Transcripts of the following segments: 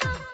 Come on.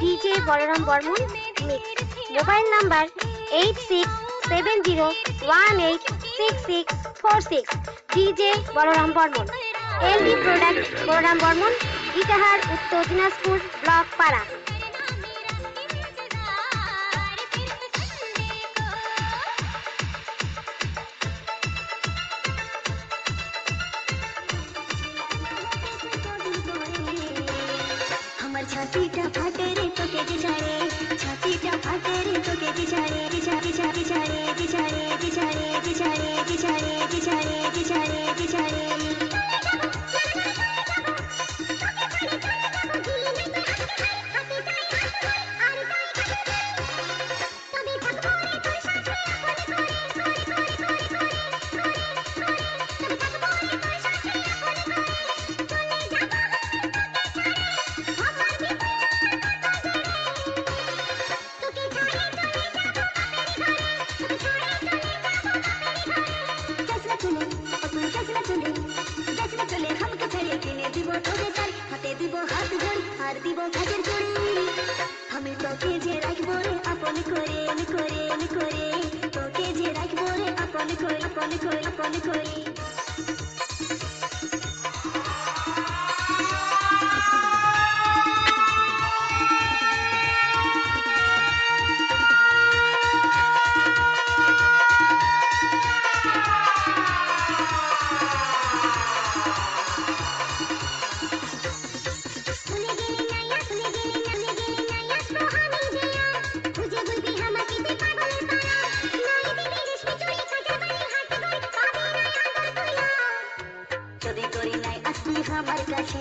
DJ Balaram Barman mobile number eight six seven zero one eight six six four six DJ Balaram Barman. LD product Balaram Barman. Itahar, Uttar Dinajpur, block পাড়া। ছাতিটা ফাটে chale chale দিব ঠোঁটে তার হাতে দিব হাত ধরি আর দিব কাজের জড়ি আমি তোকে যে রাখব রে, আপন করে করে করে। তোকে যে রাখব রে, আপন করে আপন করে আপন করে। আমার কাছে।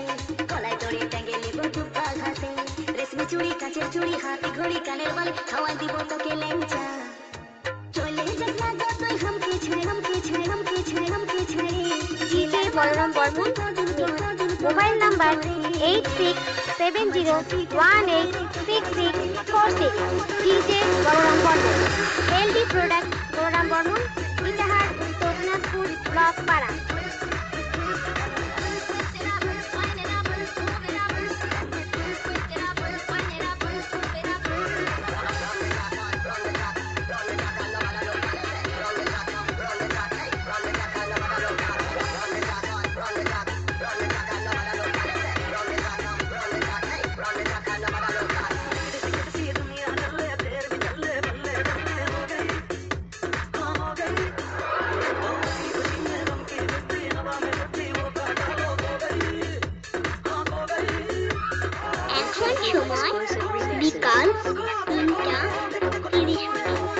গলায় দড়ি টাঙ্গে নিব দুপা ঘাসে রেশমি চুড়ি কাঁচের চুড়ি হাতে ঘড়ি, কানের বালি খাওয়াই দিব তোকে লেংচা চলে যাস না গো তুই হামকে ছেড়ে হামকে ছেড়ে হামকে ছেড়ে হামকে ছেড়ে। DJ Balaram Barman. Mobile number eight six seven zero one eight six six four six. DJ Balaram Barman. LD product Balaram Barman. Itahar উত্তর ব্লক পাড়া Sholat, Bikal, Inta, Irihmi.